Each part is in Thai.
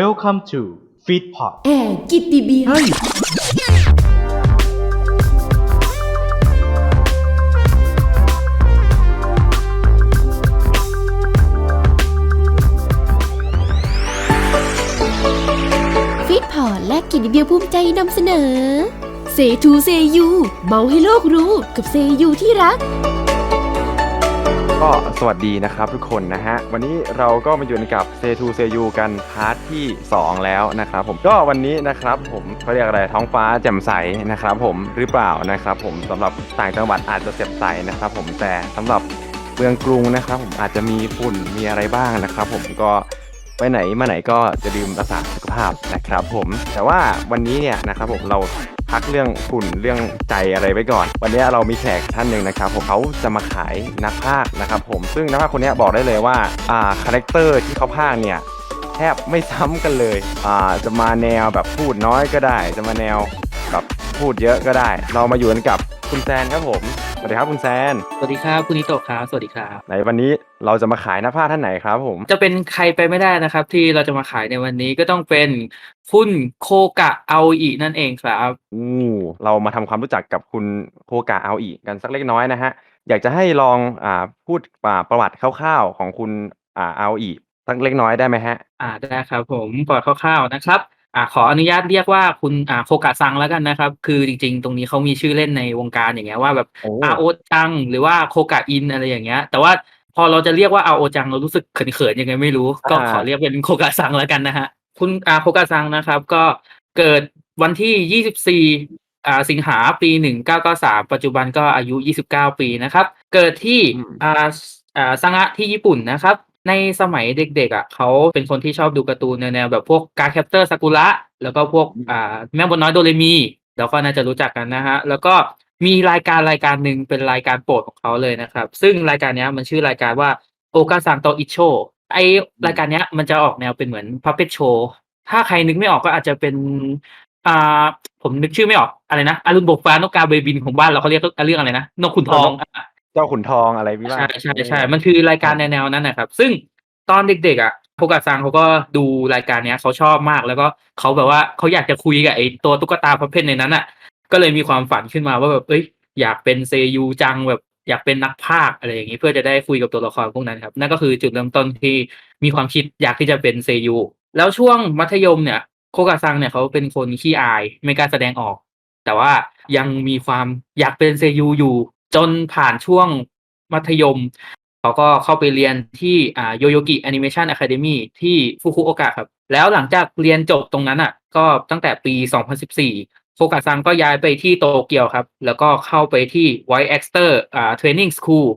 Welcome to Feedpot แอร์กิตติเบียร์ เฮ้ยฟิตพอร์ตและกิตติเบียร์ภูมิใจนำเสนอ เซทูเซยู เมาให้โลกรู้กับเซยูที่รัก ก็สวัสดีนะครับทุกคนนะฮะ วันนี้เราก็มาอยู่กับเซทูเซยูกันพาร์ทที่ 2 แล้วนะครับผมก็วันนี้นะครับผมเขาเรียกอะไรท้องฟ้าแจ่มใสนะครับผมหรือเปล่านะครับผมสำหรับต่างจังหวัดอาจจะเสียบใสนะครับผมแต่สำหรับเมืองกรุงนะครับผมอาจจะมีฝุ่นมีอะไรบ้างนะครับผมก็ไปไหนมาไหนก็จะลืมรักษาสุขภาพนะครับผมแต่ว่าวันนี้เนี่ยนะครับผมเรา พักเรื่องฝุ่นเรื่องใจอะไรไว้ก่อน วันนี้เรามีแขกท่านหนึ่งนะครับผมเขาจะมาขายนักพากนะครับผมซึ่งนักพากคนนี้บอกได้เลยว่าอ่าคาแรคเตอร์ที่เขาพากเนี่ยแทบไม่ซ้ำกันเลยอ่าจะมาแนวแบบพูดน้อยก็ได้ จะมาแนวแบบพูดเยอะก็ได้ เรามาอยู่กันกับคุณแซนครับผม วัสดีครับคุณแซน สวัสดีครับคุณนิโตะครับ สวัสดีครับ ในวันนี้เราจะมาขายนักพากย์ท่านไหนครับผม จะเป็นใครไปไม่ได้นะครับ ที่เราจะมาขายในวันนี้ก็ต้องเป็นคุณโคกะเอาอีนั่นเองครับอู้เรามาทำความรู้จักกับคุณโคกะเอาอีกกันสักเล็กน้อยนะฮะ อยากจะให้ลองอ่าพูดอ่าประวัติคร่าวๆของคุณอ่าเอาอีกสักเล็กน้อยได้ไหมฮะ อ่าได้ครับผมปล่อยคร่าวๆนะครับ อ่าขออนุญาตเรียกว่าคุณอ่าโคกะซังแล้วกันนะครับ คือจริง ๆ ตรงนี้เขามีชื่อเล่นในวงการอย่างเงี้ยว่าแบบโอ้ อาโอจัง หรือว่าโคกะอินอะไรอย่างเงี้ย แต่ว่าพอเราจะเรียกว่าอาโอจังเรารู้สึกเขินๆยังไงไม่รู้ก็ขอเรียกเป็นโคกะซังแล้วกันนะฮะคุณอาโคกะซังนะครับ ก็เกิดวันที่ 24 อ่าสิงหาปี 1993 ปัจจุบันก็อายุ 29 ปีนะครับ เกิดที่อ่าอ่าซังะที่ญี่ปุ่นนะครับ ในสมัยเด็กๆอะเขาเป็นคนที่ชอบดูการ์ตูนแนวๆแบบพวกการแคปเตอร์ซากุระแล้วก็พวกอ่าแม่บนน้อยโดเรมีเราก็น่าจะรู้จักกันนะฮะ แล้วก็มีรายการรายการหนึ่งเป็นรายการโปรดของเขาเลยนะครับ ซึ่งรายการเนี้ยมันชื่อรายการว่าโอกาซังโตอิโชไอรายการเนี้ยมันจะออกแนวเป็นเหมือนพัพเ e ตโชว์ถ้าใครนึกไม่ออกก็อาจจะเป็นอ่าผมนึกชื่อไม่ออกอะไรนะอารุณบกฟ้านกกาเบบินของบ้านเราเขาเรียกเรื่องอะไรนะนกขุนทองอะ เจ้าขุนทองอะไรวิว่าใช่ใช่ใช่ มันคือรายการแนวๆนั้นนะครับ ซึ่งตอนเด็กๆอะโคกะซังเขาก็ดูรายการเนี้ยเขาชอบมากแล้วก็เขาแบบว่าเขาอยากจะคุยกับไอ้ตัวตุ๊กตาพับเพนในนั้นอะ ก็เลยมีความฝันขึ้นมาว่าแบบเอ้ยอยากเป็นเซยูจังแบบอยากเป็นนักพากอะไรอย่างนี้เพื่อจะได้คุยกับตัวละครพวกนั้นครับ นั่นก็คือจุดเริ่มต้นที่มีความคิดอยากที่จะเป็นเซยูแล้วช่วงมัธยมเนี่ยโคกะซังเนี่ยเขาเป็นคนขี้อายไม่กล้าแสดงออก แต่ว่ายังมีความอยากเป็นเซยูอยู่ จนผ่านช่วงมัธยม เขาก็เข้าไปเรียนที่อ่าโยโยกิแอนิเมชันอะคาเดมีที่ฟุกุโอกะครับ แล้วหลังจากเรียนจบตรงนั้นอะ ก็ตั้งแต่ปี 2014 โคกะซังก็ย้ายไปที่โตเกียวครับ แล้วก็เข้าไปที่ White Exter อ่า Training School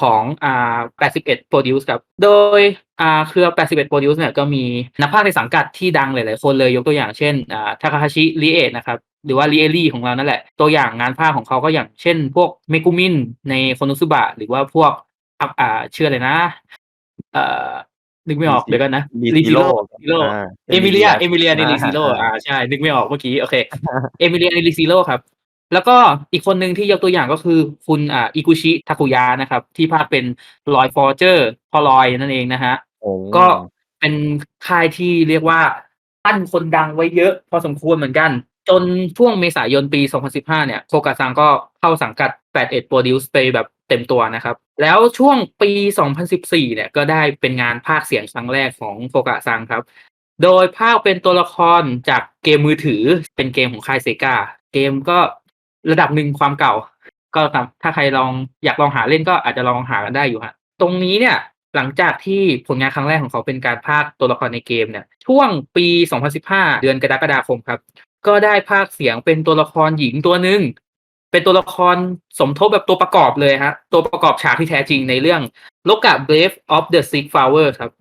ของอ่า81 Produce ครับ โดยอ่าเครือ 81 Produce เนี่ยก็มีนักพากย์ในสังกัดที่ดังหลาย ๆ คนเลยยกตัวอย่างเช่นอ่าทาคาฮาชิริเอะนะครับ หรือว่าริเอรี่ของเรานั่นแหละ ตัวอย่างงานภาพของเขาก็อย่างเช่น พวกเมกุมินในโคโนซุบะหรือว่าพวกอ่าอ่าชื่ออะไรนะ เอ่อนึกไม่ออกเดี๋ยวกันนะลีซิโร่ซิโร่อ่าเอมิเลียเอมิเลียเนลิซิโร่อ่าอ่าใช่นึกไม่ออกเมื่อกี้โอเคเอมิเลียเนลิซิโร่ครับ แล้วก็อีกคนหนึ่งที่ยกตัวอย่างก็คือคุณอ่าอิกุชิทาคุยะนะครับ ที่ภาคเป็นลอยฟอร์เจอร์พอลอยนั่นเองนะฮะโอ้ก็เป็นค่ายที่เรียกว่าปั้นคนดังไว้เยอะ พอสมควรเหมือนกัน จนช่วงเมษายนปี 2015 เนี่ยโคกะซังก็เข้าสังกัด 81 Produce ไปแบบเต็มตัวนะครับ แล้วช่วงปี 2014 เนี่ยก็ได้เป็นงานภาคเสียงครั้งแรกของโคกะซังครับ โดยภาคเป็นตัวละครจากเกมมือถือเป็นเกมของค่ายเซกาเกมก็ระดับหนึ่งความเก่า ก็ถ้าใครลองอยากลองหาเล่นก็อาจจะลองหากันได้อยู่ฮะตรงนี้เนี่ยหลังจากที่ผลงานครั้งแรกของเขาเป็นการพากตัวละครในเกมเนี่ยช่วงปี 2015 เดือนกรกฎาคมครับ ก็ได้พากย์เสียงเป็นตัวละครหญิงตัวหนึ่งเป็นตัวละครสมทบแบบตัวประกอบเลยฮะ ตัวประกอบฉากที่แท้จริงในเรื่อง l o k a Brave of the Six Flowers ครับ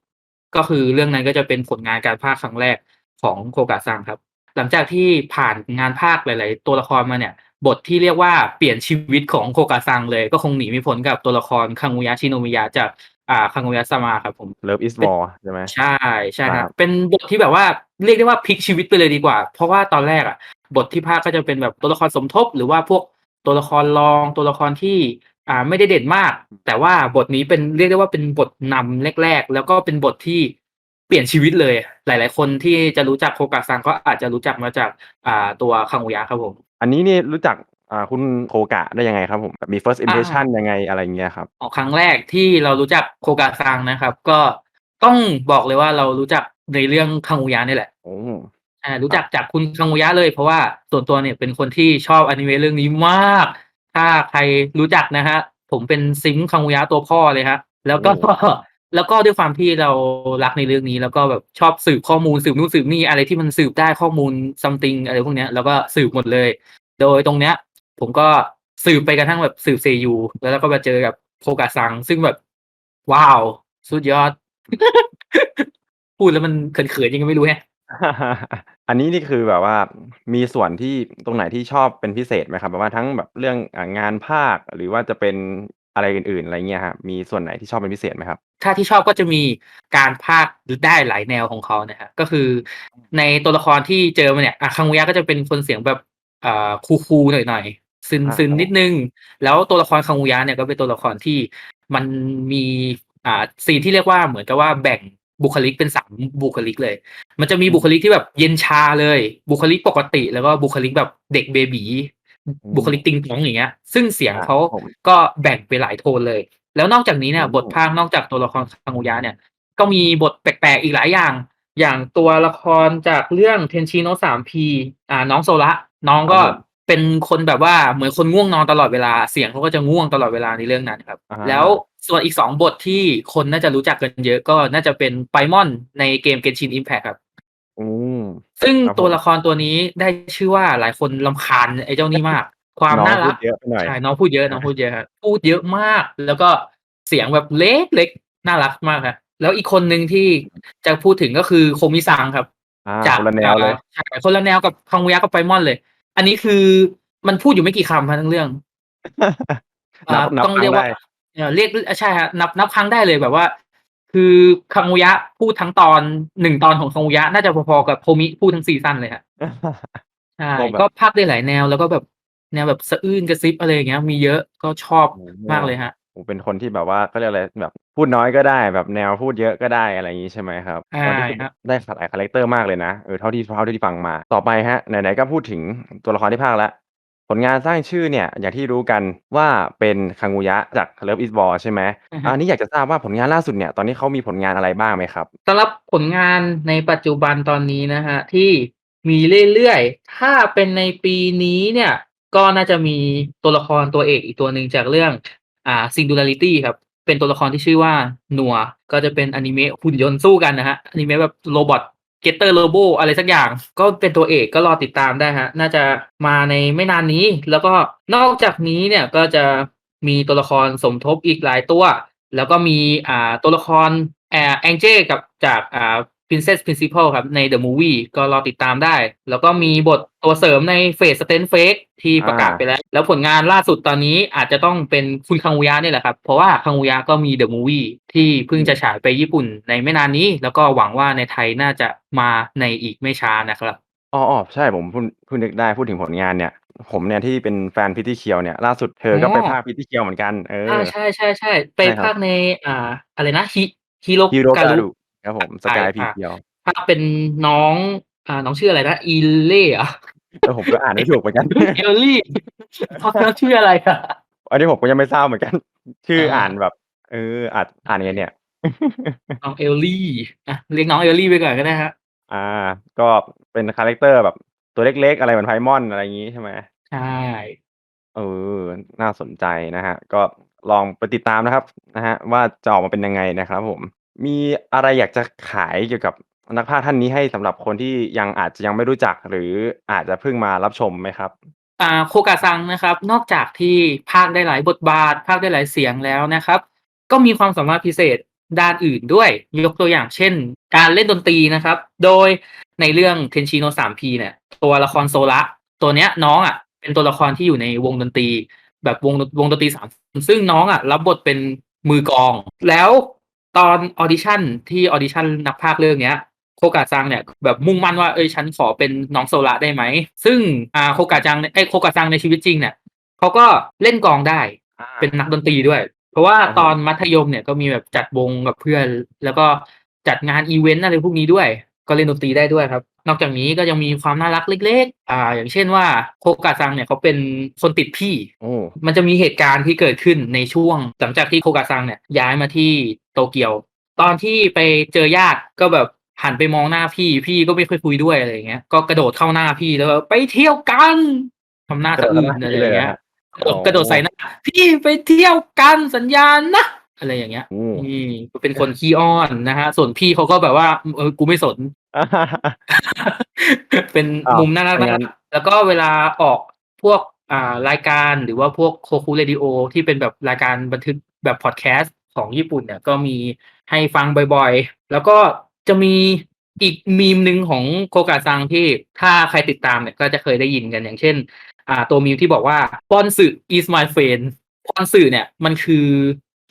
ก็คือเรื่องนั้นก็จะเป็นผลงานการพากย์ครั้งแรกของโคกะซังครับ หลังจากที่ผ่านงานภาคหลาย ๆ ตัวละครมาเนี่ย บทที่เรียกว่าเปลี่ยนชีวิตของโคกะซังเลย ก็คงหนีไม่พ้นกับตัวละครคังุยะชิโนมิยะจาก อ่าคังุยะซามาครับผมเลิฟอิสวอร์ใช่ไหมใช่ใช่คครัรับบเป็นบทที่แบบว่าเรียกได้ว่าพลิกชีวิตไปเลยดีกว่า เพราะว่าตอนแรกอะ บทที่ภาคก็จะเป็นแบบตัวละครสมทบ หรือว่าพวกตัวละครรองตัวละครที่อ่าไม่ได้เด่นมาก แต่ว่าบทนี้เป็นเรียกได้ว่าเป็นบทนำแรก ๆ แล้วก็เป็นบทที่เปลี่ยนชีวิตเลย หลาย ๆ คนที่จะรู้จักโคกะซังก็อาจจะรู้จักมาจากอ่าตัวคังโอยะครับผม อันนี้นี่รู้จัก อ่าคุณโคกะได้ยังไงครับผมแบบมี first impression ยังไงอะไรเงี้ยครับออกครั้งแรกที่เรารู้จักโคกะซังนะครับ ก็ต้องบอกเลยว่าเรารู้จักในเรื่องคังโอยะนี่แหละโอ้อ่ารู้จักจากคุณคังโอยะเลย เพราะว่าส่วนตัวเนี่ยเป็นคนที่ชอบอนิเมะเรื่องนี้มาก ถ้าใครรู้จักนะฮะผมเป็นซิงค์คังโอยะตัวพ่อเลยฮะแล้วก็แล้วก็ด้วยความที่เรารักในเรื่องนี้ แล้วก็แบบชอบสืบข้อมูลสืบนู่นสืบนี่อะไรที่มันสืบได้ข้อมูล something อะไรพวกเนี้ยแล้วก็สืบหมดเลย โดยตรงเนี้ย ผมก็สืบไปกระทั่งแบบสืบเซยูแล้วเราก็มาเจอกับโคกะซัง ซึ่งแบบ ว้าว สุดยอด พูดแล้วมันเขินๆยังไงไม่รู้แฮะอันนี้นี่คือแบบว่ามีส่วนที่ตรงไหนที่ชอบเป็นพิเศษไหมครับแบบว่าทั้งแบบเรื่องอ่างานภาคหรือว่าจะเป็นอะไรอื่นๆอะไรเงี้ยครับมีส่วนไหนที่ชอบเป็นพิเศษไหมครับ ถ้าที่ชอบก็จะมีการพากย์ได้หลายแนวของเขานะฮะก็คือในตัวละครที่เจอมาเนี่ยอะคังวยะก็จะเป็นคนเสียงแบบอ่าคูลๆหน่อยๆ ซึนอ่า ซึนครับนิดนึง แล้วตัวละครคังวยะเนี่ยก็เป็นตัวละครที่มันมีอ่าซีนที่เรียกว่าเหมือนกับว่าแบ่งบุคลิกเป็นสามบุคลิกเลย มันจะมีบุคลิกที่แบบเย็นชาเลย บุคลิกปกติ แล้วก็บุคลิกแบบเด็กเบบีบุคลิกติงตองอย่างเงี้ย ซึ่งเสียงเขา ผม ก็แบ่งไปหลายโทนเลย แล้วนอกจากนี้เนี่ย อืม บทภาคนอกจากตัวละครคังุยะเนี่ย ก็มีบทแปลกๆอีกหลายอย่าง อย่างตัวละครจากเรื่องเทนชิโนสามพีอ่าน้องโซละน้องก็ เป็นคนแบบว่าเหมือนคนง่วงนอนตลอดเวลาเสียงเขาก็จะง่วงตลอดเวลาในเรื่องนั้นครับอ่าแล้วส่วนอีกสองบทที่คนน่าจะรู้จักกันเยอะก็น่าจะเป็นไปมอนในเกมเกนชินอิมแพคครับอืมซึ่งครับผมตัวละครตัวนี้ได้ชื่อว่าหลายคนลำคาญไอ้เจ้านี่มาก ความน้องน่ารัพูกดเยอะไปหน่อยใช่น้องพูดเยอะน้องพูดเยอะครับพูดเยอะมาก แล้วก็เสียงแบบเล็กเล็กน่ารักมากครับแล้วอีกคนหนึ่งที่จะพูดถึงก็คือโคมิซังครับอ่าจากคนละแนวเลยใช่คนละแนวกับคังวุยะกับไปมอนเลย อันนี้คือมันพูดอยู่ไม่กี่คำครับทั้งเรื่องนับอ่านับต้องเรียกว่าครั้งได้เอ่อเรียกใช่ฮะนับนับครั้งได้เลยแบบว่า คือคังวุยะพูดทั้งตอนหนึ่งตอนของคังวุยะน่าจะพอๆกับโทมิพูดทั้งซีซั่นเลยครับใช่ก็แบบก็ภาคได้หลายแนวแล้วก็แบบแนวแบบสะอื้นกระซิบอะไรอย่างเงี้ย มีเยอะก็ชอบโอ้โหมากเลยฮะ ผมเป็นคนที่แบบว่าก็เรียกอะไรแบบพูดน้อยก็ได้แบบแนวพูดเยอะก็ได้อะไรอย่างนี้ใช่ไหมครับใช่ตอนนี้ครับ ได้หลายคาแรคเตอร์มากเลยนะเออเท่าที่เท่าที่ฟังมาต่อไปฮะไหนๆก็พูดถึงตัวละครที่ภาคแล้ว ผลงานสร้างชื่อเนี่ยอย่างที่รู้กันว่าเป็นคังงูยะจาก Love is War ใช่ไหมอือฮึอันนี้อยากจะทราบว่าผลงานล่าสุดเนี่ยตอนนี้เขามีผลงานอะไรบ้างไหมครับ สำหรับผลงานในปัจจุบันตอนนี้นะฮะ ที่มีเรื่อยๆ ถ้าเป็นในปีนี้เนี่ย ก็น่าจะมีตัวละครตัวเอกอีกตัวหนึ่งจากเรื่อง อ่า Singularity ครับเป็นตัวละครที่ชื่อว่าหนัวก็จะเป็นอนิเมะหุ่นยนต์สู้กันนะฮะอนิเมะแบบโรบอทเกตเตอร์โรโบอะไรสักอย่าง ก็เป็นตัวเอกก็รอติดตามได้ฮะ น่าจะมาในไม่นานนี้ แล้วก็นอกจากนี้เนี่ยก็จะมีตัวละครสมทบอีกหลายตัว แล้วก็มีอ่าตัวละครแอแองเจกับจากอ่า Princess Principal ครับ ใน The Movie ก็รอติดตามได้ แล้วก็มีบทตัวเสริมในเฟสสเตนเฟกที่ประกาศไปแล้ว แล้วผลงานล่าสุดตอนนี้อาจจะต้องเป็นคุณคังวุยะนี่แหละครับ เพราะว่าคังวุยะก็มี The Movie ที่เพิ่งจะฉายไปญี่ปุ่นในไม่นานนี้ แล้วก็หวังว่าในไทยน่าจะมาในอีกไม่ช้านะครับอ๋ออ๋อใช่ผมเพิ่งเพิ่งนึกได้พูดถึงผลงานเนี่ย ผมเนี่ยที่เป็นแฟนพิตตี้เคียวเนี่ยล่าสุดเธอก็ไปอ๋อภาคพิตตี้เคียวเหมือนกันเอออ่าใช่ใช่ใช่ไปใช่ครับภาคในอ่าอะไรนะฮิฮิโรฮิโรกาการุรุ ครับผมสใช่กายพีค่ะเคียวภาคเป็นน้องอ่าน้องชื่ออะไรนะอีเล่เหรอะแล้วผมก็อ่านไม่ถูกเหมือนกันเอลลี่เขาชื่ออะไรอะอันนี้ผมก็ยังไม่ทราบเหมือนกัน ชื่ออ่าอ่านแบบ เอออ่านอ่านไงเนี่ยน้องเอลลี่อะเรียกน้องเอลลี่ไปก่อนก็ได้ฮะอ่า ก็เป็นคาแรคเตอร์แบบตัวเล็กๆ อะไรเหมือนไพมอนอะไรอย่างงี้ใช่ไหมใช่เออ น่าสนใจนะฮะ ก็ลองไปติดตามนะครับนะฮะ ว่าจะออกมาเป็นยังไงนะครับผม มีอะไรอยากจะขายเกี่ยวกับนักพากย์ท่านนี้ให้สำหรับคนที่ยังอาจจะยังไม่รู้จัก หรืออาจจะเพิ่งมารับชมไหมครับ อ่า โคกาซังนะครับ นอกจากที่ภาคได้หลายบทบาทภาคได้หลายเสียงแล้วนะครับ ก็มีความสามารถพิเศษด้านอื่นด้วย ยกตัวอย่างเช่น การเล่นดนตรีนะครับ โดยในเรื่องเทนชิโน 3P เนี่ย ตัวละครโซละตัวเนี้ย น้องอะเป็นตัวละครที่อยู่ในวงดนตรี แบบวงวงดนตรีสามซึ่งน้องอะรับบทเป็นมือกลอง แล้ว ตอนออดิชั่นที่ออดิชั่นนักพากย์เรื่องเนี้ยโคกาซังเนี่ยแบบมุ่งมั่นว่าเอ้ยฉันขอเป็นน้องโซละได้ไหม ซึ่งอ่าโคกาจังเนี่ยไอยโคกาซังในชีวิตจริงเนี่ยเขาก็เล่นกลองได้เป็นนักดนตรีด้วย เพราะว่าครับผมตอนมัธยมเนี่ยก็มีแบบจัดวงกับเพื่อน แล้วก็จัดงานอีเวนต์อะไรพวกนี้ด้วย ก็เล่นดนตรีได้ด้วยครับ นอกจากนี้ก็ยังมีความน่ารักเล็ก ๆ อ่า อย่างเช่นว่าโคกาซังเนี่ยเขาเป็นคนติดพี่โอ้มันจะมีเหตุการณ์ที่เกิดขึ้นในช่วง หลังจากที่โคกาซังเนี่ยย้ายมาที่ โตเกียว ตอนที่ไปเจอญาติก็แบบหันไปมองหน้าพี่ พี่ก็ไม่ค่อยคุยด้วยอะไรอย่างเงี้ย ก็กระโดดเข้าหน้าพี่แล้วแบบไปเที่ยวกันทำหน้าสะอื้นอะไรอย่างเงี้ยกระโดดกระโดดใส่หน้าพี่ไปเที่ยวกันสัญญาณนะอะไรอย่างเงี้ยโอ้นี่ก็เป็นคนขี้อ้อนนะฮะ ส่วนพี่เขาก็แบบว่า เออกูไม่สน เป็นอ้าวมุมน่ารักไม่งั้นๆแล้วก็เวลาออกพวกอ่ารายการหรือว่าพวกโคคูเรดิโอที่เป็นแบบรายการบันทึกแบบพอดแคสต์ ของญี่ปุ่นเนี่ยก็มีให้ฟังบ่อยๆ แล้วก็จะมีอีกมีมหนึ่งของโคกาซังที่ถ้าใครติดตามเนี่ยก็จะเคยได้ยินกันอย่างเช่น อ่าตัวมีมที่บอกว่าปอนสึ is my friend ปอนสึเนี่ยมันคือ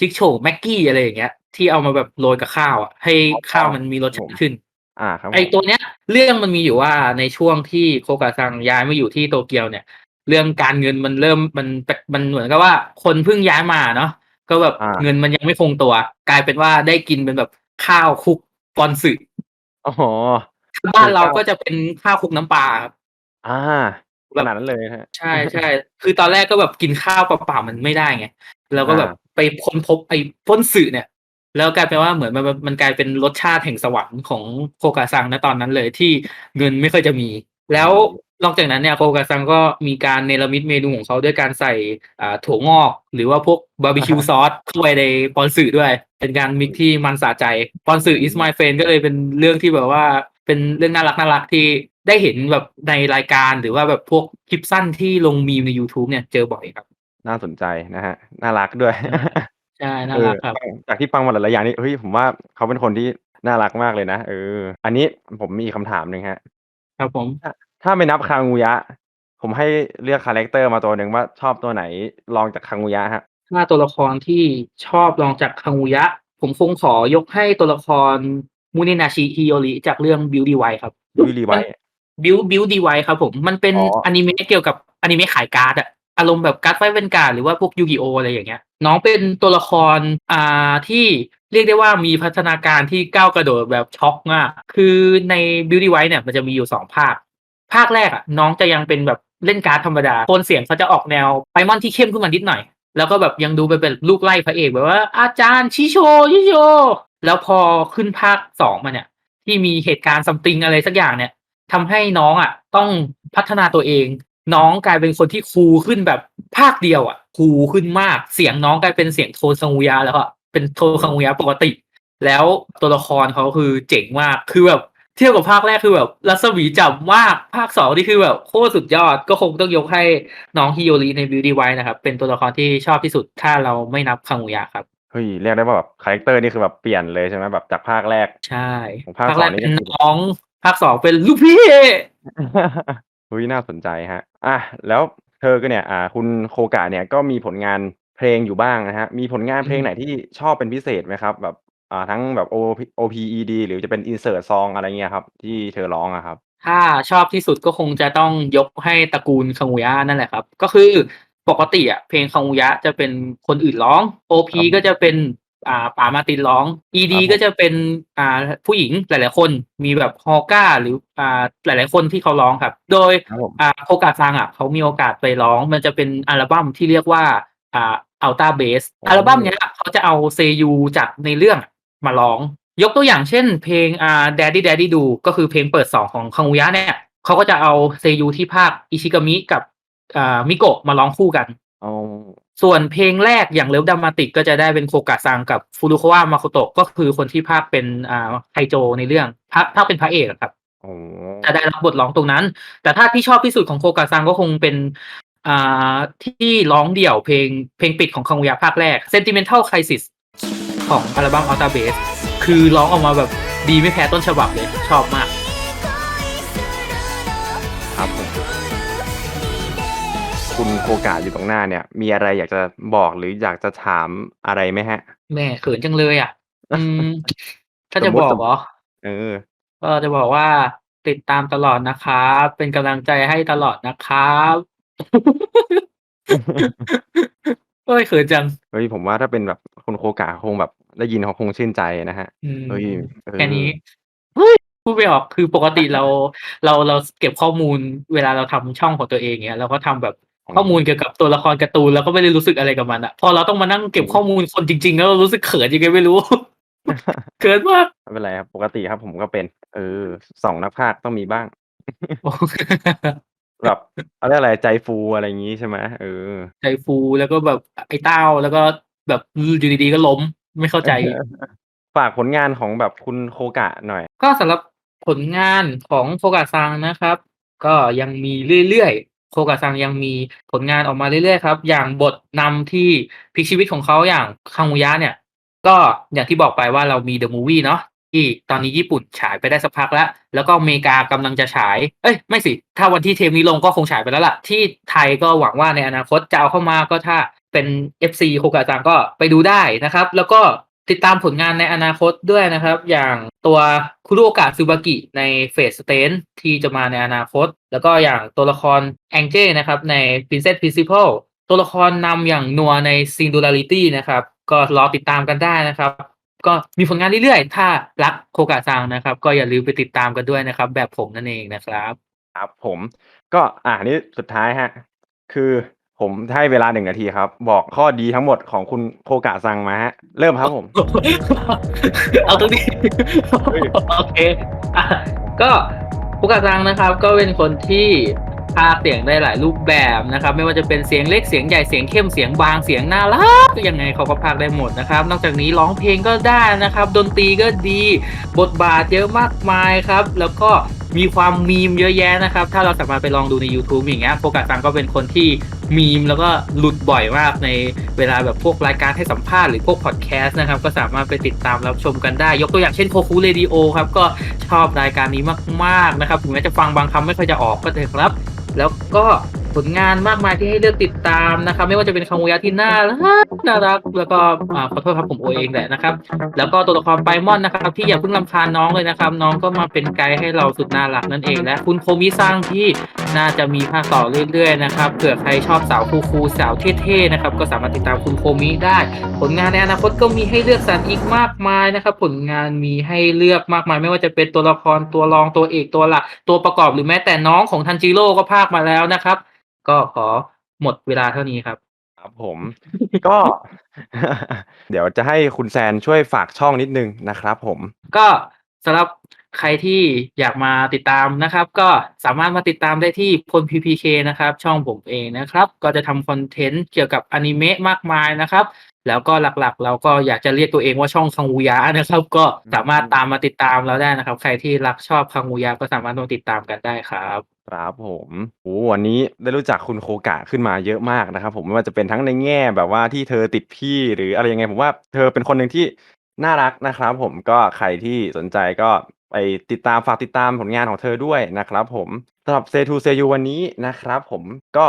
จิกโชแม็กกี้อะไรอย่างเงี้ยที่เอามาแบบโรยกับข้าวอะให้ข้าวมันมีรสชาติขึ้น อ่าครับผมไอตัวเนี้ย เรื่องมันมีอยู่ว่าในช่วงที่โคกาซังย้ายมาอยู่ที่โตเกียวเนี่ย เรื่องการเงินมันเริ่มมันมันเหมือนกับว่า คนเพิ่งย้ายมาเนาะ ก็แบบอ่า เงินมันยังไม่คงตัว กลายเป็นว่าได้กินเป็นแบบข้าวคลุกปอนสึอ๋อ บ้านเราก็จะเป็นข้าวคลุกน้ำปลาครับ อ่าแบขบนาดนั้นเลยฮะ ใช่ใช่ คือตอนแรกก็แบบกินข้าวเปล่าๆมันไม่ได้ไง แล้วก็แบบอ่า ไปค้นพบไอ้พ้นสื่อเนี่ย แล้วกลายเป็นว่าเหมือนมันมันมันกลายเป็นรสชาติแห่งสวรรค์ของโคกาซังนะตอนนั้นเลยที่เงินไม่ค่อยจะมี แล้วนอกจากนั้นเนี่ยโคกาซังก็มีการเนรมิตเมนูของเขาด้วยการใส่อ่าถั่วงอก หรือว่าพวกบาร์บีคิวซอสเข้าไปในปอนสื่อด้วย เป็นการมิกที่มันสะใจปอนสื่อ is my friend ก็เลยเป็นเรื่องที่แบบว่าเป็นเรื่องน่ารักน่ารักที่ได้เห็นแบบในรายการหรือว่าแบบพวกคลิปสั้นที่ลงมีมใน YouTube เนี่ยเจอบ่อยครับ น่าสนใจนะฮะ น่ารักด้วยใช่น่ารักครับเออจากที่ฟังมาหลายๆอย่างนี่เฮ้ยผมว่าเขาเป็นคนที่น่ารักมากเลยนะเออ อันนี้ผมมีคำถามหนึ่งฮะ ครับผมถ้าไม่นับคางูยะ ผมให้เลือกคาแรคเตอร์มาตัวหนึ่งว่า ชอบตัวไหนลองจากคางูยะฮะถ้าตัวละครที่ชอบลองจากคังุยะ ผมคงขอยกให้ตัวละครมูเนนาชิฮิโอริจากเรื่อง Beauty White ครับวิลลีไวบิวบิวดีไวครับผม มันเป็นอ๋อออนิเมะเกี่ยวกับอนิเมะขายการ์ดอะ อารมณ์แบบการ์ดไฟเวนการ์หรือว่าพวกยูกิโออะไรอย่างเงี้ย น้องเป็นตัวละครอ่าที่เรียกได้ว่ามีพัฒนาการที่ก้าวกระโดดแบบช็อกมาก คือใน Beauty White เนี่ยมันจะมีอยู่สองภาค ภาคแรกอะน้องจะยังเป็นแบบเล่นการ์ดธรรมดาโทนเสียงเขาจะออกแนวไพมอนที่เข้มขึ้นมานิดหน่อย แล้วก็แบบยังดูไปเป็นลูกไล่พระเอกแบบว่า อาจารย์ชิโชชิโช แล้วพอขึ้นภาคสองมาเนี่ย ที่มีเหตุการณ์ซัมติงอะไรสักอย่างเนี่ยทำให้น้องอะ ต้องพัฒนาตัวเอง น้องกลายเป็นคนที่คูลขึ้นแบบภาคเดียวอะคูลขึ้นมากเสียงน้องกลายเป็นเสียงโทนซังอุยะแล้วอะเป็นโทนซังอุยะปกติ แล้วตัวละครเขาคือเจ๋งมากคือแบบเทียบกับภาคแรกคือแบบรัศมีจับมากภาคสองนี่คือแบบโคตรสุดยอดก็คงต้องยกให้น้องฮิโยริใน Beauty White นะครับ เป็นตัวละครที่ชอบที่สุดถ้าเราไม่นับคังอุยะครับเฮ้ยเรียกได้ว่าแบบคาแรคเตอร์นี่คือแบบเปลี่ยนเลยใช่ไหมแบบจากภาคแรกใช่ของภาคภาคแรกสองนี่เป็นก็คือน้องภาคสองเป็นลูกพี่เฮ้ยน่าสนใจฮะ อะแล้วเธอก็เนี่ยอ่าคุณโคกะเนี่ยก็มีผลงานเพลงอยู่บ้างนะฮะ มีผลงานเพลงไหนที่ชอบเป็นพิเศษไหมครับ แบบอ่าทั้งแบบ O O P E D หรือจะเป็น insert song อะไรเงี้ยครับ ที่เธอร้องอะครับ ถ้าชอบที่สุดก็คงจะต้องยกให้ตระกูลคังุยะนั่นแหละครับ ก็คือปกติอะเพลงคังอุยะจะเป็นคนอื่นร้อง OP ครับก็จะเป็น อ่าป๋ามาร์ตินร้อง ED ครับผมก็จะเป็นอ่าผู้หญิงหลาย ๆ คนมีแบบฮอก้า หรืออ่าหลาย ๆ คนที่เขาร้องครับ โดยครับผมอ่าโคกาซังอะเขามีโอกาสไปร้อง มันจะเป็นอัลบั้มที่เรียกว่าอ่าอัลต้าเบสอ๋ออัอัลบั้มเนี้ยเขาจะเอาเซยูจากในเรื่องมาร้อง ยกตัวอย่างเช่น เพลงอ่า Daddy Daddy Do ก็คือเพลงเปิดสองของคังอุยะเนี่ยเขาก็จะเอาเซยูที่ภาคอิชิกามิกับอ่ามิโกะมาร้องคู่กันอ๋อ ส่วนเพลงแรกอย่างเลิฟดามาติกก็จะได้เป็นโคกะซังกับฟูรุคาวะมาโคโตะก็คือคนที่ภาคเป็นอ่าไคโจในเรื่องภาคภาคเป็นพระเอกอะครับโอ้จะได้รับบทร้องตรงนั้น แต่ถ้าที่ชอบที่สุดของโคกาซังก็คงเป็นอ่าที่ร้องเดี่ยวเพลงเพลงปิดของคังอุยะภาคแรก Sentimental Crisis ของอัลบั้ม Alta Bass คือร้องออกมาแบบดีไม่แพ้ต้นฉบับเลยชอบมาก ครับผม คุณโคกะอยู่ตรงหน้าเนี่ย มีอะไรอยากจะบอกหรืออยากจะถามอะไรไหมฮะแม่เขินจังเลยอะ อืม ถ้าจะสมมุติบอกสมมุติเหรอ เออ ก็จะบอกว่าติดตามตลอดนะครับ เป็นกำลังใจให้ตลอดนะครับโอ้ยเขินจัง เฮ้ยผมว่าถ้าเป็นแบบคุณโคกะคงแบบได้ยินเขาคงชื่นใจนะฮะอืมเฮ้ยเออ แค่นี้เฮ้ยพูดไม่ออกคือปกติเรา เราเราเก็บข้อมูลเวลาเราทำช่องของตัวเองเนี้ยเราก็ทำแบบ ข้อมูลเกี่ยวกับตัวละครการ์ตูนแล้วก็ไม่ได้รู้สึกอะไรกับมันอะพอเราต้องมานั่งเก็บข้อมูลคนจริง ๆ แล้วเรารู้สึกเขินยังไงไม่รู้เขินมากไม่เป็นไรครับ ปกติครับผมก็เป็น เออสองนักพากย์ต้องมีบ้างแบบอะไรยกอะไรใจฟูอะไรอย่างงี้ใช่ไหมเออ ใจฟูแล้วก็แบบไอ้เต้าแล้วก็แบบอยู่ดีๆก็ล้มไม่เข้าใจ ฝากผลงานของแบบคุณโคกะหน่อย ก็สำหรับผลงานของโฟกาซังนะครับ ก็ยังมีเรื่อยๆ โฟกาซังยังมีผลงานออกมาเรื่อยๆครับ อย่างบทนำที่พลิกชีวิตของเขาอย่างคังุยะเนี่ย ก็อย่างที่บอกไปว่าเรามีเดอะมูวี่เนาะที่ตอนนี้ญี่ปุ่นฉายไปได้สักพักแล้ว แล้วก็อเมริกากำลังจะฉาย เอ้ย ไม่สิ ถ้าวันที่เทปนี้ลงก็คงฉายไปแล้วล่ะ ที่ไทยก็หวังว่าในอนาคตจะเอาเข้ามาก็ถ้าเป็น FC โคกาจังก็ไปดูได้นะครับ แล้วก็ติดตามผลงานในอนาคตด้วยนะครับ อย่างตัวคุรุโอกะซูบากิในเฟสสเตนที่จะมาในอนาคต แล้วก็อย่างตัวละครแองเจนะครับใน Princess Principal ตัวละครนำอย่างนัวใน Singularity นะครับ ก็รอติดตามกันได้นะครับ ก็มีผลงานเรื่อยๆ ถ้ารักโคกะซังนะครับ ก็อย่าลืมไปติดตามกันด้วยนะครับ แบบผมนั่นเองนะครับ ครับผมก็อ่านี่สุดท้ายฮะ คือผมให้เวลาหนึ่งนาทีครับ บอกข้อดีทั้งหมดของคุณโคกะซังมาฮะ เริ่มครับผม เอาตรงนี้เฮ้ยโอเคอะก็ ปุกาซังนะครับก็เป็นคนที่พากเสียงได้หลายรูปแบบนะครับ ไม่ว่าจะเป็นเสียงเล็กเสียงใหญ่เสียงเข้มเสียงบางเสียงน่ารักยังไงเขาก็พากได้หมดนะครับ นอกจากนี้ร้องเพลงก็ได้นะครับ ดนตรีก็ดี บทบาทเยอะมากมายครับ แล้วก็ มีความมีมเยอะแยะนะครับ ถ้าเราสามารถไปลองดูใน YouTube อย่างเงี้ยโฟกัสซังก็เป็นคนที่มีมแล้วก็หลุดบ่อยมากในเวลาแบบพวกรายการให้สัมภาษณ์หรือพวกพอดแคสต์นะครับ ก็สามารถไปติดตามรับชมกันได้ ยกตัวอย่างเช่นโคคูเรดิโอครับ ก็ชอบรายการนี้มากๆนะครับถึงแม้จะฟังบางคำไม่ค่อยจะออกก็เถอะครับ แล้วก็ ผลงานมากมายที่ให้เลือกติดตามนะครับไม่ว่าจะเป็นคังโวยะที่น่ารักน่ารักแล้วก็ขอโทษครับผมโอเองแหละนะครับ แล้วก็ตัวละครไบมอนนะครับ ที่อย่าเพิ่งรำคาญน้องเลยนะครับ น้องก็มาเป็นไกด์ให้เราสุดน่ารักนั่นเอง และคุณโคมิซังที่น่าจะมีภาคต่อเรื่อยๆนะครับเผื่อใครชอบสาวคูลๆสาวเท่ๆนะครับก็สามารถติดตามคุณโคมิได้ ผลงานในอนาคตก็มีให้เลือกสรรอีกมากมายนะครับ ผลงานมีให้เลือกมากมาย ไม่ว่าจะเป็นตัวละครตัวรองตัวเอกตัวหลักตัวประกอบหรือแม้แต่น้องของทันจิโร่ก็ภาคมาแล้วนะครับ ก็ขอหมดเวลาเท่านี้ครับ ครับผม ก็ เดี๋ยวจะให้คุณแซนช่วยฝากช่องนิดนึงนะครับผม ก็สำหรับใครที่อยากมาติดตามนะครับ ก็สามารถมาติดตามได้ที่พล PPK นะครับ ช่องผมเองนะครับ ก็จะทำคอนเทนต์เกี่ยวกับอนิเมะมากมายนะครับ แล้วก็หลักๆ เราก็อยากจะเรียกตัวเองว่าช่องคังวูยะนะครับ ก็สามารถตามมาติดตามเราได้นะครับ ใครที่รักชอบคังวูยะก็สามารถมาติดตามกันได้ครับ ครับผม โอ้วันนี้ได้รู้จักคุณโคกะขึ้นมาเยอะมากนะครับผม ไม่ว่าจะเป็นทั้งในแง่แบบว่าที่เธอติดพี่ หรืออะไรยังไง ผมว่าเธอเป็นคนหนึ่งที่น่ารักนะครับผม ก็ใครที่สนใจก็ไปติดตาม ฝากติดตามผลงานของเธอด้วยนะครับผม สำหรับเซทูเซยูวันนี้นะครับผม ก็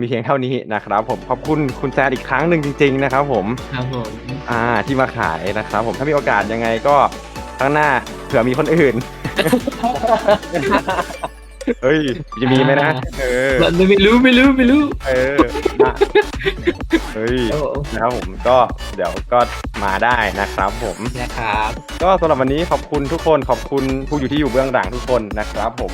มีเพียงเท่านี้นะครับผม ขอบคุณคุณแซนอีกครั้งหนึ่งจริง ๆ นะครับผม ครับผมอ่าที่มาขายนะครับผม ถ้ามีโอกาสยังไงก็ข้างหน้าเผื่อมีคนอื่น เฮ้ยจะมีไหมนะ เออ ไม่รู้ไม่รู้ไม่รู้ เออนะเฮ้ยโอ้นะครับผมก็เดี๋ยวก็มาได้นะครับผม นะครับ ก็สำหรับวันนี้ขอบคุณทุกคนขอบคุณผู้อยู่ที่อยู่เบื้องหลังทุกคนนะครับผม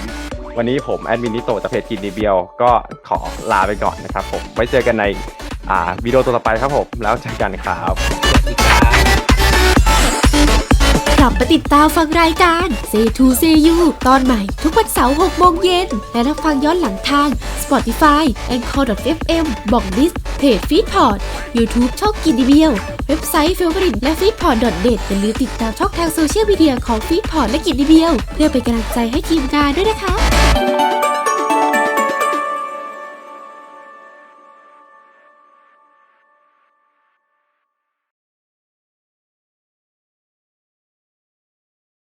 วันนี้ผมแอดมินนิโตะจากเพจกินดีเบียวก็ขอลาไปก่อนนะครับผมไว้เจอกันในอ่าวิดีโอตัวต่อไปครับผม แล้วเจอกันครับ สวัสดีครับ กลับมาติดตามฟังรายการ Z2ZU ตอนใหม่ทุกวันเสาร์6โมงเย็น และรับฟังย้อนหลังทาง Spotify Anchor.fm บอกดิสเพจ Feedpot YouTube ช่องกินดีเบียวเว็บไซต์ f a v o r i t และ Feedpot.net อย่าลืมติดตามช่องทางโซเชียลมีเดียของ Feedpot และกินดีเบียว เพื่อเป็นกำลังใจให้ทีมงานด้วยนะคะ